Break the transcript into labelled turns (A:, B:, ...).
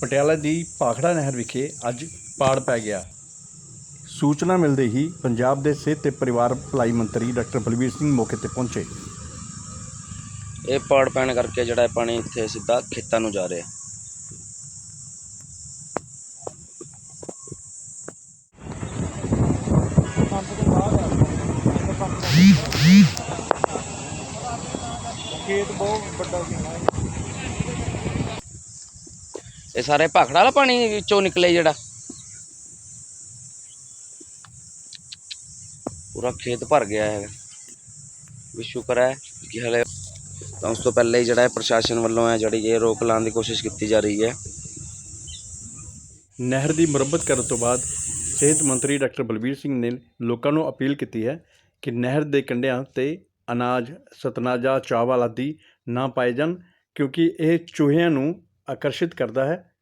A: ਪਟਿਆਲਾ ਦੀ ਭਾਖੜਾ ਨਹਿਰ ਵਿਖੇ ਅੱਜ ਪਾੜ ਪੈ ਗਿਆ। ਸੂਚਨਾ ਮਿਲਦੇ ਹੀ ਪੰਜਾਬ ਦੇ ਸਿਹਤ ਤੇ ਪਰਿਵਾਰ ਭਲਾਈ ਮੰਤਰੀ ਡਾਕਟਰ ਬਲਬੀਰ ਸਿੰਘ ਮੌਕੇ ਤੇ ਪਹੁੰਚੇ।
B: ਇਹ ਪਾੜ ਪੈਣ ਕਰਕੇ ਜਿਹੜਾ ਇਹ ਪਾਣੀ ਇੱਥੇ ਸਿੱਧਾ ਖੇਤਾਂ ਨੂੰ ਜਾ ਰਿਹਾ।
C: ਖੇਤ ਬਹੁਤ ਵੱਡਾ ਸੀ
B: ਇਹ ਸਾਰੇ ਭਾਖੜਾ ਵਾਲਾ ਪਾਣੀ ਵਿੱਚੋਂ ਨਿਕਲੇ ਜਿਹੜਾ। ਪੂਰਾ ਖੇਤ ਭਰ ਗਿਆ ਹੈ ਵੀ ਸ਼ੁਕਰ ਹੈ ਕਿ ਹਲੇ ਤਾਂ ਉਸ ਤੋਂ ਪਹਿਲੇ ਹੀ ਜਿਹੜਾ ਹੈ ਪ੍ਰਸ਼ਾਸਨ ਵੱਲੋਂ ਹੈ ਜਿਹੜੀ ਇਹ ਰੋਕ ਲਾਉਣ ਦੀ ਕੋਸ਼ਿਸ਼ ਕੀਤੀ ਜਾ ਰਹੀ ਹੈ।
A: ਨਹਿਰ ਦੀ ਮੁਰੰਮਤ ਕਰਨ ਤੋਂ ਬਾਅਦ ਸਿਹਤ ਮੰਤਰੀ ਡਾਕਟਰ ਬਲਬੀਰ ਸਿੰਘ ਨੇ ਲੋਕਾਂ ਨੂੰ ਅਪੀਲ ਕੀਤੀ ਹੈ ਕਿ ਨਹਿਰ ਦੇ ਕੰਢਿਆਂ ਤੇ ਅਨਾਜ, ਸਤਨਾਜਾ ਚਾਵਲ ਆਦਿ ਨਾ ਪਾਏ ਜਾਣ, ਕਿਉਂਕਿ ਇਹ ਚੂਹਿਆਂ ਨੂੰ ਆਕਰਸ਼ਿਤ ਕਰਦਾ ਹੈ।